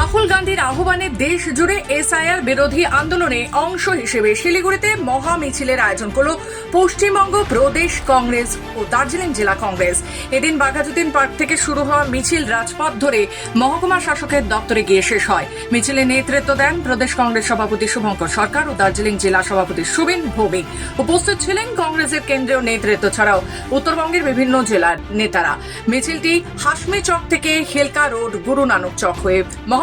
রাহুল গান্ধীর আহ্বানে দেশ জুড়ে এসআইআর বিরোধী আন্দোলনে অংশ হিসেবে শিলিগুড়িতে মহা মিছিলের আয়োজন করল পশ্চিমবঙ্গ প্রদেশ কংগ্রেস ও দার্জিলিং জেলা কংগ্রেস। এদিন বাঘাযতীন পার্ক থেকে শুরু হওয়া মিছিল রাজপথ ধরে মহকুমা শাসকের দপ্তরে গিয়ে শেষ হয়। মিছিলে নেতৃত্ব দেন প্রদেশ কংগ্রেস সভাপতি শুভঙ্কর সরকার ও দার্জিলিং জেলা সভাপতি সুবিন ভৌমিক। উপস্থিত ছিলেন কংগ্রেসের কেন্দ্রীয় নেতৃত্ব ছাড়াও উত্তরবঙ্গের বিভিন্ন জেলার নেতারা। মিছিলটি হাসমি চক থেকে হেলকা রোড গুরু নানক চক হয়ে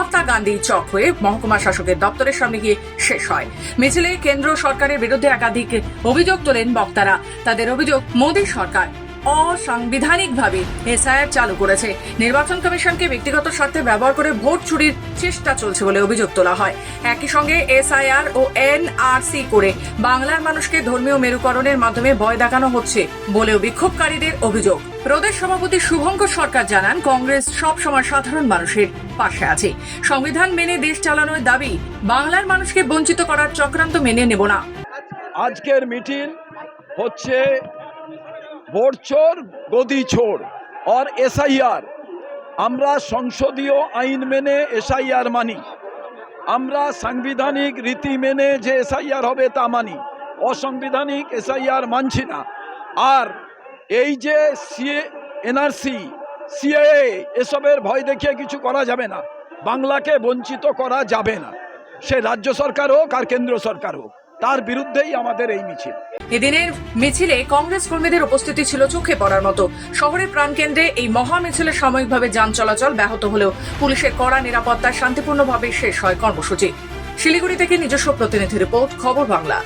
মহাত্মা গান্ধী চক হয়ে মহকুমা শাসকের দপ্তরের সামনে গিয়ে শেষ হয়। মিছিলে কেন্দ্র সরকারের বিরুদ্ধে একাধিক অভিযোগ তোলেন বক্তারা। তাদের অভিযোগ মোদী সরকার। অসাংবিধানিকভাবে এসআইআর চালু করেছে। নির্বাচন কমিশনকে ব্যক্তিগত স্বার্থে ব্যবহার করে ভোট চুরির চেষ্টা চলছে বলে অভিযোগ তোলা হয়। একই সঙ্গে এসআইআর ও এনআরসি করে বাংলার মানুষকে ধর্মীয় মেরুকরণের মাধ্যমে ভয় দেখানো হচ্ছে বলেও বিক্ষোভকারীদের অভিযোগ। প্রদেশ সভাপতি শুভঙ্কর সরকার জানান, কংগ্রেস সব সময় সাধারণ মানুষের পাশে আছে। সংবিধান মেনে দেশ চালানোর দাবি বাংলার মানুষকে বঞ্চিত করার চক্রান্ত মেনে নেব না। আজকের মিটিং হচ্ছে ভোট চোর, গদি চোর আর এসআইআর। আমরা সংসদীয় আইন মেনে এসআইআর মানি। আমরা সাংবিধানিক রীতি মেনে যে এসআইআর হবে তা মানি। অসাংবিধানিক এসআইআর মানছি না। আর এই যে সিএ, এনআরসি সিএ এসবের ভয় দেখিয়ে কিছু করা যাবে না। বাংলাকে বঞ্চিত করা যাবে না। সে রাজ্য সরকার হোক আর কেন্দ্র সরকার হোক। তার বিরুদ্ধেই আমাদের এই মিছিল। এদিনের মিছিলে কংগ্রেস কর্মীদের উপস্থিতি ছিল চোখে পড়ার মতো। শহরের প্রাণকেন্দ্রে এই মহা মিছিলে সাময়িকভাবে যান চলাচল ব্যাহত হলেও পুলিশের কড়া নিরাপত্তা শান্তিপূর্ণভাবে শেষ হয় কর্মসূচি। শিলিগুড়ি থেকে নিজস্ব প্রতিনিধি রিপোর্ট, খবর বাংলা।